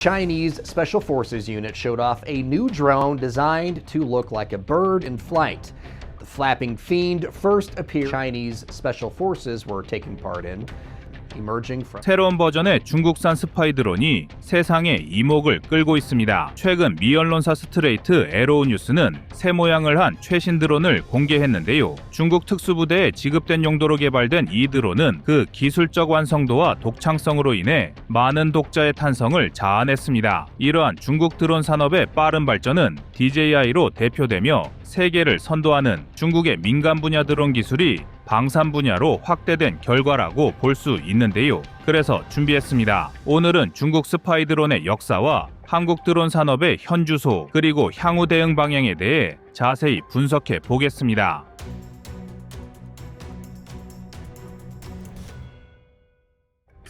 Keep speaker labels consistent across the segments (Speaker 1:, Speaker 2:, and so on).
Speaker 1: Chinese Special Forces unit showed off a new drone designed to look like a bird in flight. The flapping fiend first appeared Chinese Special Forces were taking part in,
Speaker 2: 새로운 버전의 중국산 스파이 드론이 세상의 이목을 끌고 있습니다. 최근 미 언론사 스트레이트 에로우 뉴스는 새 모양을 한 최신 드론을 공개했는데요. 중국 특수부대에 지급된 용도로 개발된 이 드론은 그 기술적 완성도와 독창성으로 인해 많은 독자의 탄성을 자아냈습니다. 이러한 중국 드론 산업의 빠른 발전은 DJI로 대표되며 세계를 선도하는 중국의 민간 분야 드론 기술이 방산 분야로 확대된 결과라고 볼 수 있는데요. 그래서 준비했습니다. 오늘은 중국 스파이 드론의 역사와 한국 드론 산업의 현주소 그리고 향후 대응 방향에 대해 자세히 분석해 보겠습니다.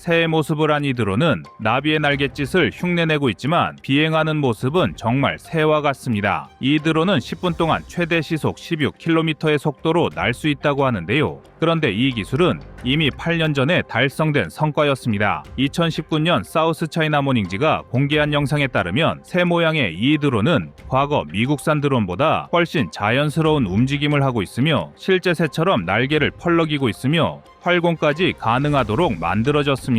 Speaker 2: 새의 모습을 한 이 드론은 나비의 날갯짓을 흉내내고 있지만 비행하는 모습은 정말 새와 같습니다. 이 드론은 10분 동안 최대 시속 16km의 속도로 날 수 있다고 하는데요. 그런데 이 기술은 이미 8년 전에 달성된 성과였습니다. 2019년 사우스 차이나 모닝지가 공개한 영상에 따르면 새 모양의 이 드론은 과거 미국산 드론보다 훨씬 자연스러운 움직임을 하고 있으며 실제 새처럼 날개를 펄럭이고 있으며 활공까지 가능하도록 만들어졌습니다.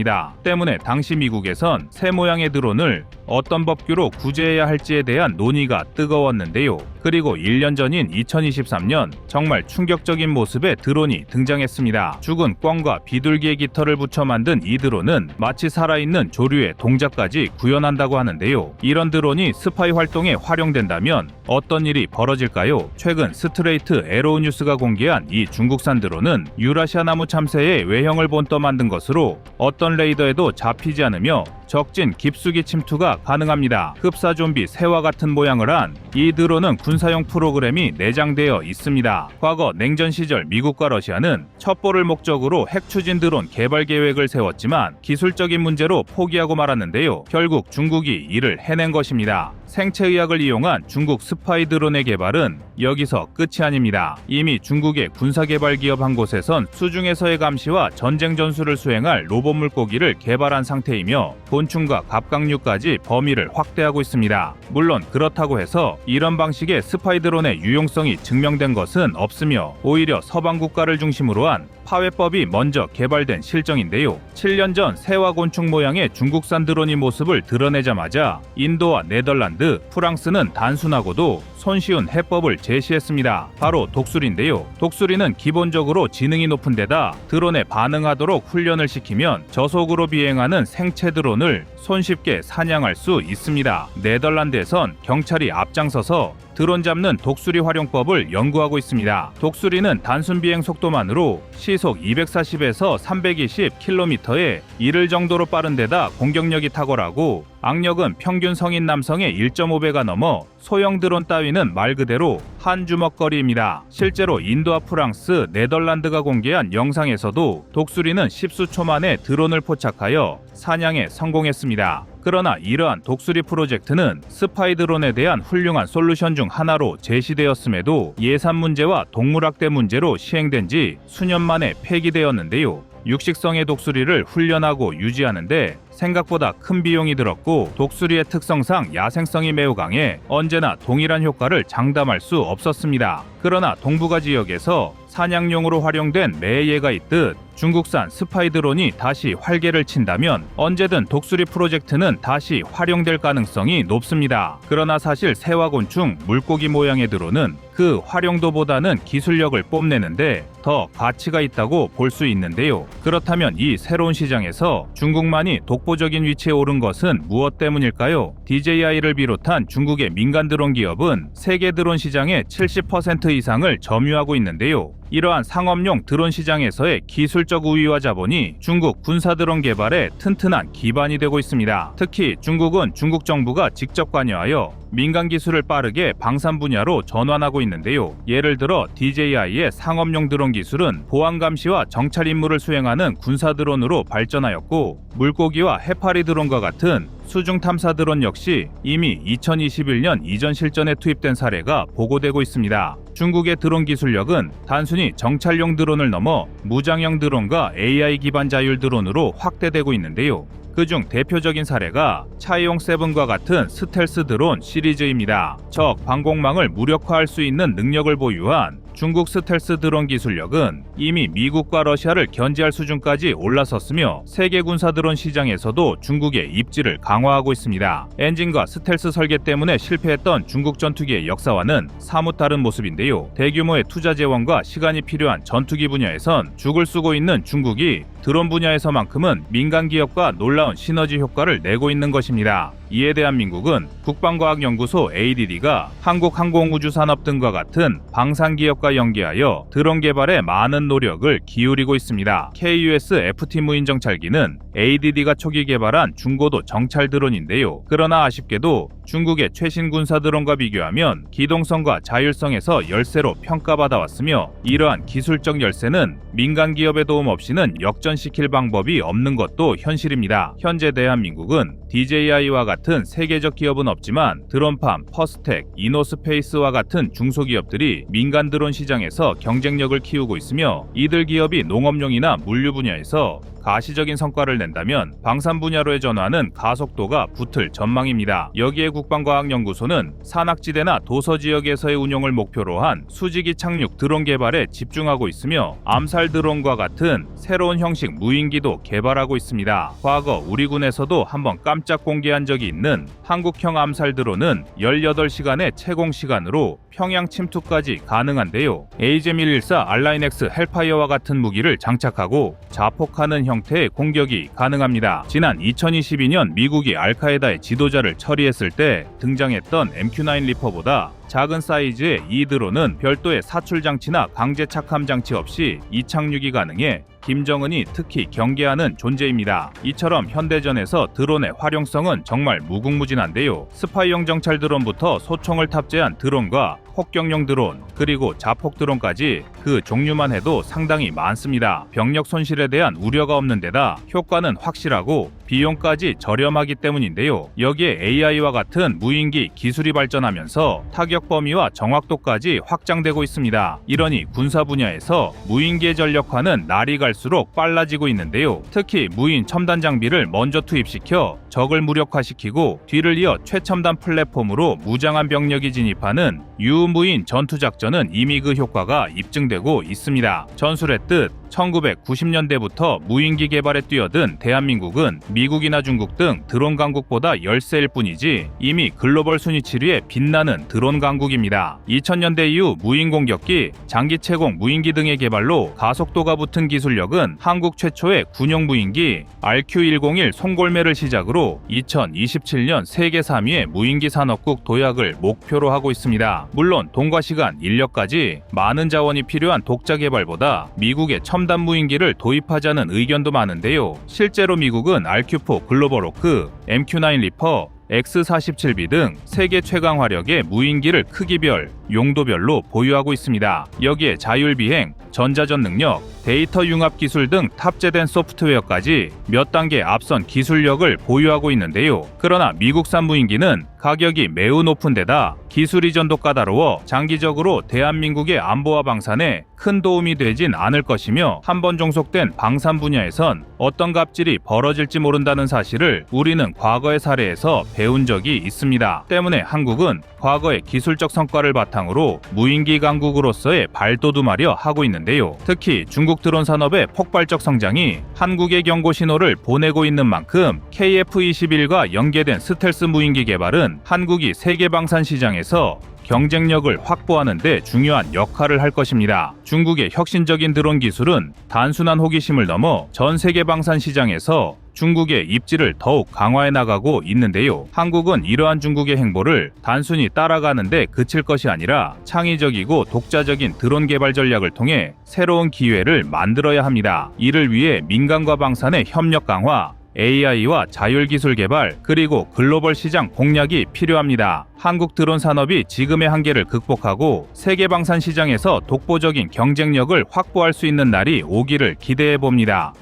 Speaker 2: 때문에 당시 미국에선 새 모양의 드론을 어떤 법규로 구제해야 할지에 대한 논의가 뜨거웠는데요. 그리고 1년 전인 2023년 정말 충격적인 모습의 드론이 등장했습니다. 죽은 꿩과 비둘기의 깃털을 붙여 만든 이 드론은 마치 살아있는 조류의 동작까지 구현한다고 하는데요. 이런 드론이 스파이 활동에 활용된다면 어떤 일이 벌어질까요? 최근 스트레이트 에로우 뉴스가 공개한 이 중국산 드론은 유라시아 나무 참새의 외형을 본떠 만든 것으로 어떤 레이더에도 잡히지 않으며 적진 깊숙이 침투가 가능합니다. 흡사 좀비 새와 같은 모양을 한 이 드론은 군사용 프로그램이 내장되어 있습니다. 과거 냉전 시절 미국과 러시아는 첩보를 목적으로 핵 추진 드론 개발 계획을 세웠지만 기술적인 문제로 포기하고 말았는데요. 결국 중국이 이를 해낸 것입니다. 생체의학을 이용한 중국 스파이 드론의 개발은 여기서 끝이 아닙니다. 이미 중국의 군사개발 기업 한 곳에선 수중에서의 감시와 전쟁 전술을 수행할 로봇 물고기를 개발한 상태이며 곤충과 갑각류까지 범위를 확대하고 있습니다. 물론 그렇다고 해서 이런 방식의 스파이 드론의 유용성이 증명된 것은 없으며 오히려 서방 국가를 중심으로 한 파회법이 먼저 개발된 실정인데요. 7년 전 새와 곤충 모양의 중국산 드론이 모습을 드러내자마자 인도와 네덜란드, 프랑스는 단순하고도 손쉬운 해법을 제시했습니다. 바로 독수리인데요. 독수리는 기본적으로 지능이 높은 데다 드론에 반응하도록 훈련을 시키면 저속으로 비행하는 생체 드론을 손쉽게 사냥할 수 있습니다. 네덜란드에선 경찰이 앞장서서 드론 잡는 독수리 활용법을 연구하고 있습니다. 독수리는 단순 비행 속도만으로 시속 240에서 320km에 이를 정도로 빠른 데다 공격력이 탁월하고 악력은 평균 성인 남성의 1.5배가 넘어 소형 드론 따위는 말 그대로 한 주먹거리입니다. 실제로 인도와 프랑스, 네덜란드가 공개한 영상에서도 독수리는 10수초 만에 드론을 포착하여 사냥에 성공했습니다. 그러나 이러한 독수리 프로젝트는 스파이 드론에 대한 훌륭한 솔루션 중 하나로 제시되었음에도 예산 문제와 동물학대 문제로 시행된 지 수년 만에 폐기되었는데요. 육식성의 독수리를 훈련하고 유지하는데 생각보다 큰 비용이 들었고 독수리의 특성상 야생성이 매우 강해 언제나 동일한 효과를 장담할 수 없었습니다. 그러나 동북아 지역에서 사냥용으로 활용된 매예가 있듯 중국산 스파이 드론이 다시 활개를 친다면 언제든 독수리 프로젝트는 다시 활용될 가능성이 높습니다. 그러나 사실 새와 곤충, 물고기 모양의 드론은 그 활용도보다는 기술력을 뽐내는데 더 가치가 있다고 볼 수 있는데요. 그렇다면 이 새로운 시장에서 중국만이 독보적인 위치에 오른 것은 무엇 때문일까요? DJI를 비롯한 중국의 민간 드론 기업은 세계 드론 시장의 70% 이상을 점유하고 있는데요. 이러한 상업용 드론 시장에서의 기술적 우위와 자본이 중국 군사 드론 개발에 튼튼한 기반이 되고 있습니다. 특히 중국은 중국 정부가 직접 관여하여 민간 기술을 빠르게 방산 분야로 전환하고 있는데요. 예를 들어 DJI의 상업용 드론 기술은 보안 감시와 정찰 임무를 수행하는 군사 드론으로 발전하였고 물고기와 해파리 드론과 같은 수중 탐사 드론 역시 이미 2021년 이전 실전에 투입된 사례가 보고되고 있습니다. 중국의 드론 기술력은 단순히 정찰용 드론을 넘어 무장형 드론과 AI 기반 자율 드론으로 확대되고 있는데요. 그중 대표적인 사례가 차이용 세븐과 같은 스텔스 드론 시리즈입니다. 적 방공망을 무력화할 수 있는 능력을 보유한 중국 스텔스 드론 기술력은 이미 미국과 러시아를 견제할 수준까지 올라섰으며 세계 군사 드론 시장에서도 중국의 입지를 강화하고 있습니다. 엔진과 스텔스 설계 때문에 실패했던 중국 전투기의 역사와는 사뭇 다른 모습인데요. 대규모의 투자 재원과 시간이 필요한 전투기 분야에선 죽을 쓰고 있는 중국이 드론 분야에서만큼은 민간 기업과 놀라운 시너지 효과를 내고 있는 것입니다. 이에 대한민국은 국방과학연구소 ADD가 한국항공우주산업 등과 같은 방산 기업과 연계하여 드론 개발에 많은 노력을 기울이고 있습니다. KUS FT 무인 정찰기는 ADD가 초기 개발한 중고도 정찰 드론인데요. 그러나 아쉽게도 중국의 최신 군사 드론과 비교하면 기동성과 자율성에서 열세로 평가받아 왔으며 이러한 기술적 열세는 민간 기업의 도움 없이는 역전시킬 방법이 없는 것도 현실입니다. 현재 대한민국은 DJI와 같은 세계적 기업은 없지만 드론팜, 퍼스텍, 이노스페이스와 같은 중소기업들이 민간 드론 시장에서 경쟁력을 키우고 있으며 이들 기업이 농업용이나 물류 분야에서 가시적인 성과를 낸다면 방산 분야로의 전환은 가속도가 붙을 전망입니다. 여기에 국방과학연구소는 산악지대나 도서 지역에서의 운용을 목표로 한 수직이 착륙 드론 개발에 집중하고 있으며 암살 드론과 같은 새로운 형식 무인기도 개발하고 있습니다. 과거 우리 군에서도 한번 깜짝 공개한 적이 있는 한국형 암살 드론은 18시간의 채공 시간으로 평양 침투까지 가능한데요. AJ114 알라인X 헬파이어와 같은 무기를 장착하고 자폭하는 형태의 공격이 가능합니다. 지난 2022년 미국이 알카에다의 지도자를 처리했을 때 등장했던 MQ-9 리퍼보다 작은 사이즈의 이 드론은 별도의 사출 장치나 강제 착함 장치 없이 이착륙이 가능해 김정은이 특히 경계하는 존재입니다. 이처럼 현대전에서 드론의 활용성은 정말 무궁무진한데요. 스파이용 정찰 드론부터 소총을 탑재한 드론과 폭격용 드론, 그리고 자폭 드론까지 그 종류만 해도 상당히 많습니다. 병력 손실에 대한 우려가 없는 데다 효과는 확실하고 비용까지 저렴하기 때문인데요. 여기에 AI와 같은 무인기 기술이 발전하면서 타격 범위와 정확도까지 확장되고 있습니다. 이러니 군사 분야에서 무인기의 전력화는 날이 갈수록 빨라지고 있는데요. 특히 무인 첨단 장비를 먼저 투입시켜 적을 무력화시키고 뒤를 이어 최첨단 플랫폼으로 무장한 병력이 진입하는 유무인 전투작전은 이미 그 효과가 입증되고 있습니다. 전술의 뜻 1990년대부터 무인기 개발에 뛰어든 대한민국은 미국이나 중국 등 드론 강국보다 열세일 뿐이지 이미 글로벌 순위 7위에 빛나는 드론 강국입니다. 2000년대 이후 무인 공격기, 장기 채공 무인기 등의 개발로 가속도가 붙은 기술력은 한국 최초의 군용 무인기 RQ-101 송골매를 시작으로 2027년 세계 3위의 무인기 산업국 도약을 목표로 하고 있습니다. 물론 돈과 시간, 인력까지 많은 자원이 필요한 독자 개발보다 미국의 첨단 무인기를 도입하자는 의견도 많은데요. 실제로 미국은 RQ4 글로벌 오크, MQ9 리퍼, X-47B 등 세계 최강 화력의 무인기를 크기별, 용도별로 보유하고 있습니다. 여기에 자율비행, 전자전 능력, 데이터 융합 기술 등 탑재된 소프트웨어까지 몇 단계 앞선 기술력을 보유하고 있는데요. 그러나 미국산 무인기는 가격이 매우 높은 데다 기술 이전도 까다로워 장기적으로 대한민국의 안보와 방산에 큰 도움이 되진 않을 것이며 한 번 종속된 방산 분야에선 어떤 갑질이 벌어질지 모른다는 사실을 우리는 과거의 사례에서 배운 적이 있습니다. 때문에 한국은 과거의 기술적 성과를 바탕으로 무인기 강국으로서의 발돋움하려 하고 있는데요. 특히 중국 드론 산업의 폭발적 성장이 한국의 경고 신호를 보내고 있는 만큼 KF-21과 연계된 스텔스 무인기 개발은 한국이 세계 방산 시장에서 경쟁력을 확보하는 데 중요한 역할을 할 것입니다. 중국의 혁신적인 드론 기술은 단순한 호기심을 넘어 전 세계 방산 시장에서 중국의 입지를 더욱 강화해 나가고 있는데요. 한국은 이러한 중국의 행보를 단순히 따라가는데 그칠 것이 아니라 창의적이고 독자적인 드론 개발 전략을 통해 새로운 기회를 만들어야 합니다. 이를 위해 민간과 방산의 협력 강화, AI와 자율기술 개발, 그리고 글로벌 시장 공략이 필요합니다. 한국 드론 산업이 지금의 한계를 극복하고 세계 방산 시장에서 독보적인 경쟁력을 확보할 수 있는 날이 오기를 기대해 봅니다.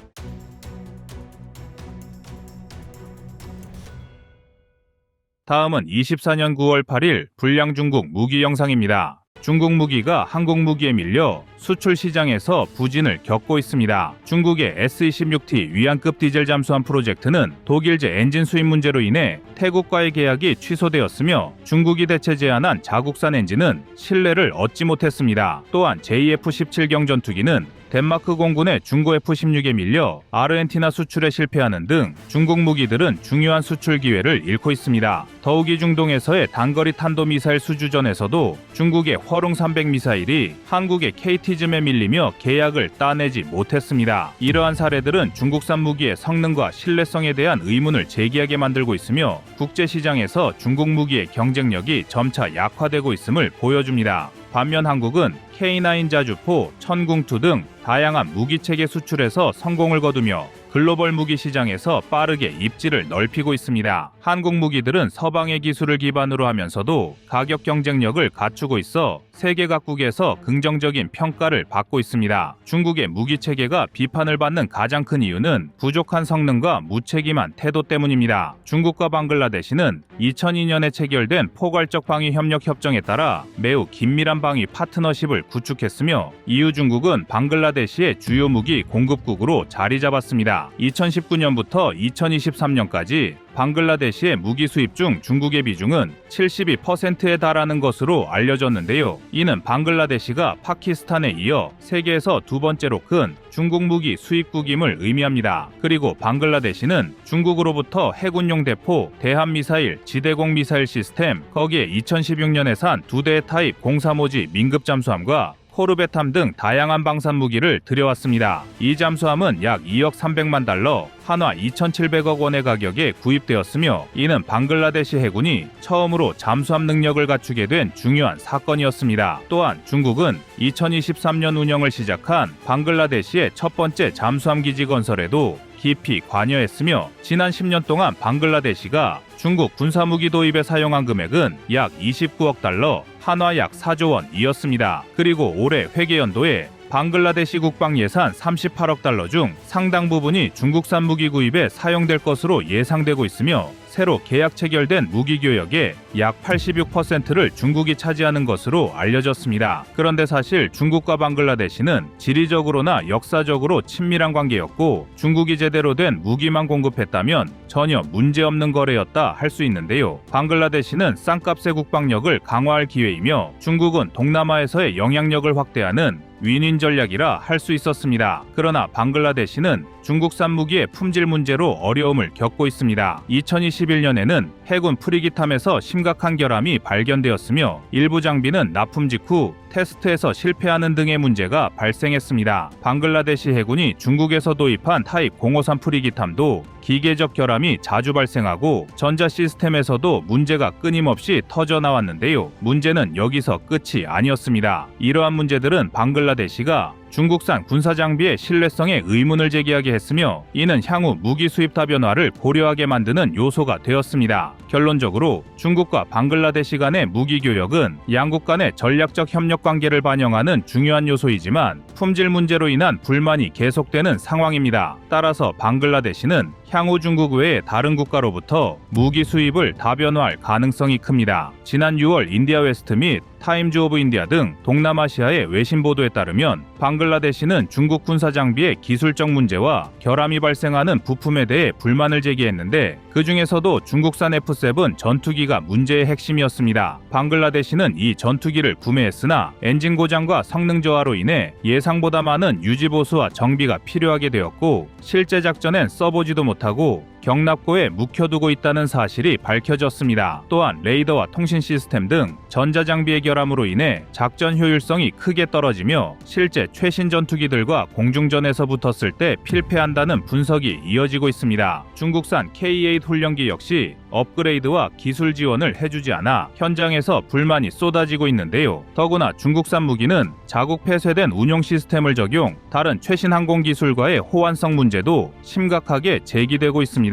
Speaker 2: 다음은 24년 9월 8일 불량 중국 무기 영상입니다. 중국 무기가 한국 무기에 밀려 수출 시장에서 부진을 겪고 있습니다. 중국의 S-26T 위안급 디젤 잠수함 프로젝트는 독일제 엔진 수입 문제로 인해 태국과의 계약이 취소되었으며 중국이 대체 제안한 자국산 엔진은 신뢰를 얻지 못했습니다. 또한 JF-17 경전투기는 덴마크 공군의 중고 F-16에 밀려 아르헨티나 수출에 실패하는 등 중국 무기들은 중요한 수출 기회를 잃고 있습니다. 더욱이 중동에서의 단거리 탄도미사일 수주전에서도 중국의 화룡 300 미사일이 한국의 KT즘에 밀리며 계약을 따내지 못했습니다. 이러한 사례들은 중국산 무기의 성능과 신뢰성에 대한 의문을 제기하게 만들고 있으며 국제 시장에서 중국 무기의 경쟁력이 점차 약화되고 있음을 보여줍니다. 반면 한국은 K9 자주포, 천궁투 등 다양한 무기 체계 수출에서 성공을 거두며 글로벌 무기 시장에서 빠르게 입지를 넓히고 있습니다. 한국 무기들은 서방의 기술을 기반으로 하면서도 가격 경쟁력을 갖추고 있어 세계 각국에서 긍정적인 평가를 받고 있습니다. 중국의 무기 체계가 비판을 받는 가장 큰 이유는 부족한 성능과 무책임한 태도 때문입니다. 중국과 방글라데시는 2002년에 체결된 포괄적 방위 협력 협정에 따라 매우 긴밀한 방위 파트너십을 구축했으며 이후 중국은 방글라데시의 주요 무기 공급국으로 자리 잡았습니다. 2019년부터 2023년까지 방글라데시의 무기 수입 중 중국의 비중은 72%에 달하는 것으로 알려졌는데요. 이는 방글라데시가 파키스탄에 이어 세계에서 두 번째로 큰 중국 무기 수입국임을 의미합니다. 그리고 방글라데시는 중국으로부터 해군용 대포, 대함 미사일, 지대공 미사일 시스템, 거기에 2016년에 산 두 대의 타입 035지 민급 잠수함과 코르베탐 등 다양한 방산 무기를 들여왔습니다. 이 잠수함은 약 2억 300만 달러, 한화 2,700억 원의 가격에 구입되었으며 이는 방글라데시 해군이 처음으로 잠수함 능력을 갖추게 된 중요한 사건이었습니다. 또한 중국은 2023년 운영을 시작한 방글라데시의 첫 번째 잠수함 기지 건설에도 깊이 관여했으며 지난 10년 동안 방글라데시가 중국 군사무기 도입에 사용한 금액은 약 29억 달러, 한화 약 4조 원이었습니다. 그리고 올해 회계 연도에 방글라데시 국방 예산 38억 달러 중 상당 부분이 중국산 무기 구입에 사용될 것으로 예상되고 있으며 새로 계약 체결된 무기 교역의 약 86%를 중국이 차지하는 것으로 알려졌습니다. 그런데 사실 중국과 방글라데시는 지리적으로나 역사적으로 친밀한 관계였고 중국이 제대로 된 무기만 공급했다면 전혀 문제없는 거래였다 할 수 있는데요. 방글라데시는 쌍값의 국방력을 강화할 기회이며 중국은 동남아에서의 영향력을 확대하는 윈윈 전략이라 할 수 있었습니다. 그러나 방글라데시는 중국산 무기의 품질 문제로 어려움을 겪고 있습니다. 2021년에는 해군 프리기탐에서 심각한 결함이 발견되었으며 일부 장비는 납품 직후 테스트에서 실패하는 등의 문제가 발생했습니다. 방글라데시 해군이 중국에서 도입한 타입 053 프리기탐도 기계적 결함이 자주 발생하고 전자 시스템에서도 문제가 끊임없이 터져 나왔는데요. 문제는 여기서 끝이 아니었습니다. 이러한 문제들은 방글라데시가 중국산 군사 장비의 신뢰성에 의문을 제기하게 했으며 이는 향후 무기 수입 다변화를 고려하게 만드는 요소가 되었습니다. 결론적으로 중국과 방글라데시 간의 무기 교역은 양국 간의 전략적 협력 관계를 반영하는 중요한 요소이지만 품질 문제로 인한 불만이 계속되는 상황입니다. 따라서 방글라데시는 향후 중국 외의 다른 국가로부터 무기 수입을 다변화할 가능성이 큽니다. 지난 6월 인디아 웨스트 및 타임즈 오브 인디아 등 동남아시아의 외신 보도에 따르면 방글라데시는 중국 군사 장비의 기술적 문제와 결함이 발생하는 부품에 대해 불만을 제기했는데 그 중에서도 중국산 F7 전투기가 문제의 핵심이었습니다. 방글라데시는 이 전투기를 구매했으나 엔진 고장과 성능 저하로 인해 예상보다 많은 유지 보수와 정비가 필요하게 되었고 실제 작전엔 써보지도 못하고 경납고에 묵혀두고 있다는 사실이 밝혀졌습니다. 또한 레이더와 통신 시스템 등 전자장비의 결함으로 인해 작전 효율성이 크게 떨어지며 실제 최신 전투기들과 공중전에서 붙었을 때 필패한다는 분석이 이어지고 있습니다. 중국산 K8 훈련기 역시 업그레이드와 기술 지원을 해주지 않아 현장에서 불만이 쏟아지고 있는데요. 더구나 중국산 무기는 자국 폐쇄된 운용 시스템을 적용, 다른 최신 항공 기술과의 호환성 문제도 심각하게 제기되고 있습니다.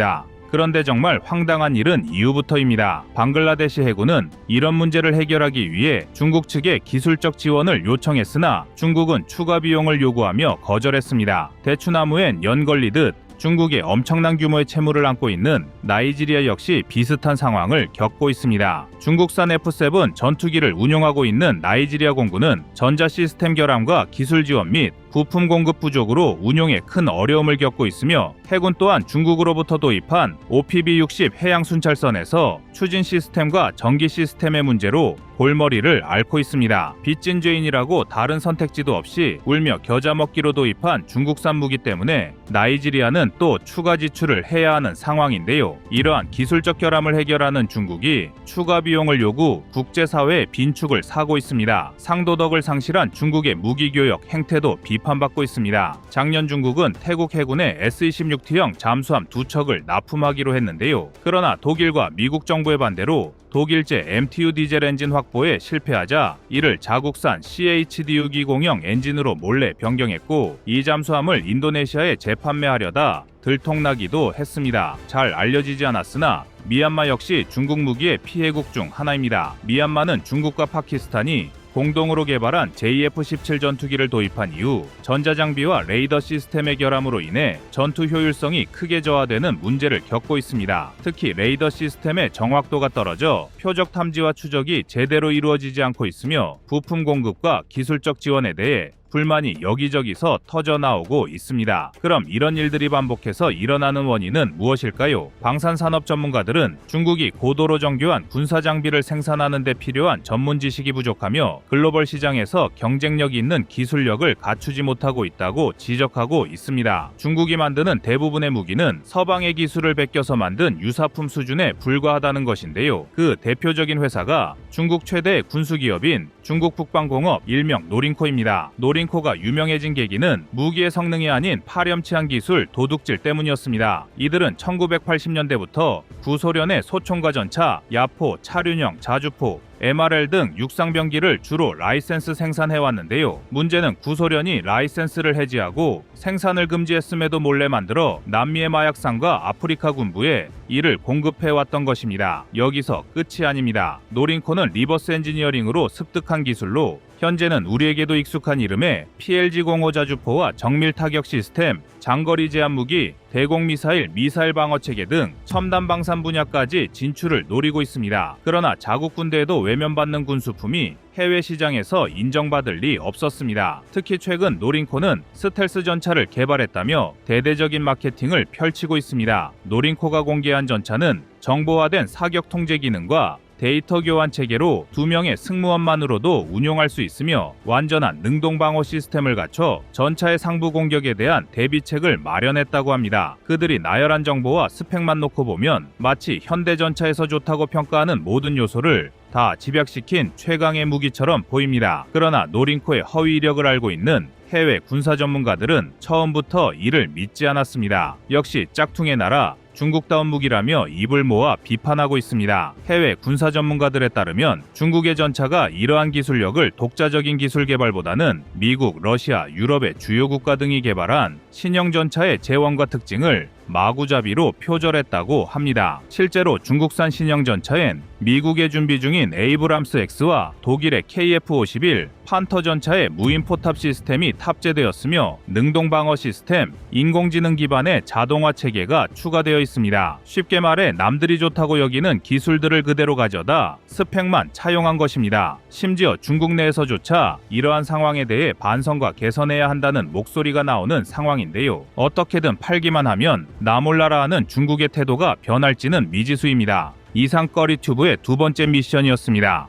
Speaker 2: 그런데 정말 황당한 일은 이후부터입니다. 방글라데시 해군은 이런 문제를 해결하기 위해 중국 측에 기술적 지원을 요청했으나 중국은 추가 비용을 요구하며 거절했습니다. 대추나무엔 연 걸리듯 중국에 엄청난 규모의 채무를 안고 있는 나이지리아 역시 비슷한 상황을 겪고 있습니다. 중국산 F7 전투기를 운용하고 있는 나이지리아 공군은 전자 시스템 결함과 기술 지원 및 부품 공급 부족으로 운용에 큰 어려움을 겪고 있으며 해군 또한 중국으로부터 도입한 OPB-60 해양 순찰선에서 추진 시스템과 전기 시스템의 문제로 골머리를 앓고 있습니다. 빚진 죄인이라고 다른 선택지도 없이 울며 겨자 먹기로 도입한 중국산 무기 때문에 나이지리아는 또 추가 지출을 해야 하는 상황인데요. 이러한 기술적 결함을 해결하는 중국이 추가 비용을 요구 국제사회의 빈축을 사고 있습니다. 상도덕을 상실한 중국의 무기 교역 행태도 비 판받고 있습니다. 작년 중국은 태국 해군의 S-26T형 잠수함 두 척을 납품하기로 했는데요. 그러나 독일과 미국 정부의 반대로 독일제 MTU 디젤 엔진 확보에 실패하자 이를 자국산 CHD620형 엔진으로 몰래 변경했고 이 잠수함을 인도네시아에 재판매하려다 들통나기도 했습니다. 잘 알려지지 않았으나 미얀마 역시 중국 무기의 피해국 중 하나입니다. 미얀마는 중국과 파키스탄이 공동으로 개발한 JF-17 전투기를 도입한 이후 전자장비와 레이더 시스템의 결함으로 인해 전투 효율성이 크게 저하되는 문제를 겪고 있습니다. 특히 레이더 시스템의 정확도가 떨어져 표적 탐지와 추적이 제대로 이루어지지 않고 있으며 부품 공급과 기술적 지원에 대해 불만이 여기저기서 터져 나오고 있습니다. 그럼 이런 일들이 반복해서 일어나는 원인은 무엇일까요? 방산산업 전문가들은 중국이 고도로 정교한 군사 장비를 생산하는 데 필요한 전문 지식이 부족하며 글로벌 시장에서 경쟁력 있는 기술력을 갖추지 못하고 있다고 지적하고 있습니다. 중국이 만드는 대부분의 무기는 서방의 기술을 베껴서 만든 유사품 수준에 불과하다는 것인데요. 그 대표적인 회사가 중국 최대 군수기업인 중국 북방공업 일명 노린코입니다. 노린 코가 유명해진 계기는 무기의 성능이 아닌 파렴치한 기술 도둑질 때문이었습니다. 이들은 1980년대부터 구소련의 소총과 전차, 야포, 차륜형, 자주포, MRL 등 육상 병기를 주로 라이센스 생산해 왔는데요. 문제는 구소련이 라이센스를 해지하고 생산을 금지했음에도 몰래 만들어 남미의 마약상과 아프리카 군부에 이를 공급해 왔던 것입니다. 여기서 끝이 아닙니다. 노린코는 리버스 엔지니어링으로 습득한 기술로 현재는 우리에게도 익숙한 이름의 PLG-05 자주포와 정밀 타격 시스템, 장거리 제한 무기, 대공 미사일, 미사일 방어 체계 등 첨단 방산 분야까지 진출을 노리고 있습니다. 그러나 자국 군대에도 외면받는 군수품이 해외 시장에서 인정받을 리 없었습니다. 특히 최근 노린코는 스텔스 전차를 개발했다며 대대적인 마케팅을 펼치고 있습니다. 노린코가 공개한 전차는 정보화된 사격 통제 기능과 데이터 교환 체계로 두 명의 승무원만으로도 운용할 수 있으며 완전한 능동 방어 시스템을 갖춰 전차의 상부 공격에 대한 대비책을 마련했다고 합니다. 그들이 나열한 정보와 스펙만 놓고 보면 마치 현대 전차에서 좋다고 평가하는 모든 요소를 다 집약시킨 최강의 무기처럼 보입니다. 그러나 노린코의 허위 이력을 알고 있는 해외 군사 전문가들은 처음부터 이를 믿지 않았습니다. 역시 짝퉁의 나라 중국다운 무기라며 입을 모아 비판하고 있습니다. 해외 군사 전문가들에 따르면 중국의 전차가 이러한 기술력을 독자적인 기술 개발보다는 미국, 러시아, 유럽의 주요 국가 등이 개발한 신형 전차의 재원과 특징을 마구잡이로 표절했다고 합니다. 실제로 중국산 신형 전차엔 미국에 준비 중인 에이브람스 X와 독일의 KF-51, 판터 전차의 무인 포탑 시스템이 탑재되었으며 능동 방어 시스템, 인공지능 기반의 자동화 체계가 추가되어 있습니다. 쉽게 말해 남들이 좋다고 여기는 기술들을 그대로 가져다 스펙만 차용한 것입니다. 심지어 중국 내에서조차 이러한 상황에 대해 반성과 개선해야 한다는 목소리가 나오는 상황인데요. 어떻게든 팔기만 하면 나 몰라라 하는 중국의 태도가 변할지는 미지수입니다. 이상 꺼리튜브의 두 번째 미션이었습니다.